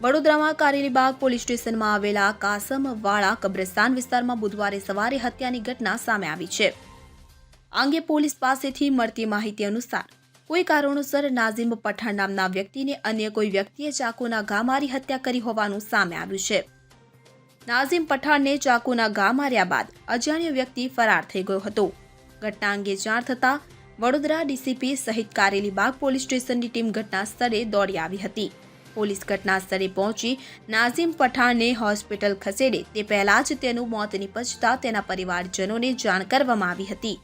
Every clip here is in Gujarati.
વડોદરામાં કારેલીબાગ પોલીસ સ્ટેશનમાં આવેલા કાસમવાળા કબ્રસ્તાન વિસ્તારમાં બુધવારે સવારે હત્યાની ઘટના સામે આવી છે. આ અંગે પોલીસ પાસેથી મળતી માહિતી અનુસાર, કોઈ કારણોસર નાઝીમ પઠાણ નામના વ્યક્તિને અન્ય કોઈ વ્યક્તિએ ચાકુના ઘા મારી હત્યા કરી હોવાનું સામે આવ્યું છે. નાઝીમ પઠાણને ચાકુના ઘા માર્યા બાદ અજાણ્યો વ્યક્તિ ફરાર થઈ ગયો હતો. ઘટના અંગે જાણ થતાં વડોદરા ડીસીપી સહિત કારેલીબાગ પોલીસ સ્ટેશનની ટીમ ઘટના સ્થળે દોડી આવી હતી. પોલીસ ઘટના સ્થળે પહોંચી નાઝીમ પઠાણને હોસ્પિટલ ખસેડે. તે પહેલા જ તેનું મોત નિપજતા તેના પરિવારજનોને જાણ કરવામાં આવી હતી.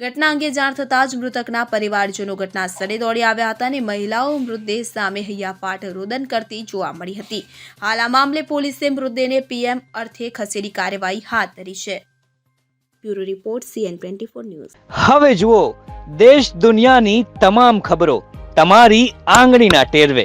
ઘટના અંગે જાણ થતાં જ મૃતકના પરિવારજનો ઘટના સ્થળે દોડી આવ્યા હતા અને મહિલાઓ મૃતદેહ સામે હૈયાફાટ રોદન કરતી જોવા મળી હતી. હાલ આ મામલે પોલીસે મૃતદેહને પીએમ અર્થે ખસેડી કાર્યવાહી હાથ ધરી છે. Bureau report, CN twenty four news. હવે જુઓ, દેશ દુનિયાની તમામ ખબરો તમારી આંગળીના ટેરવે.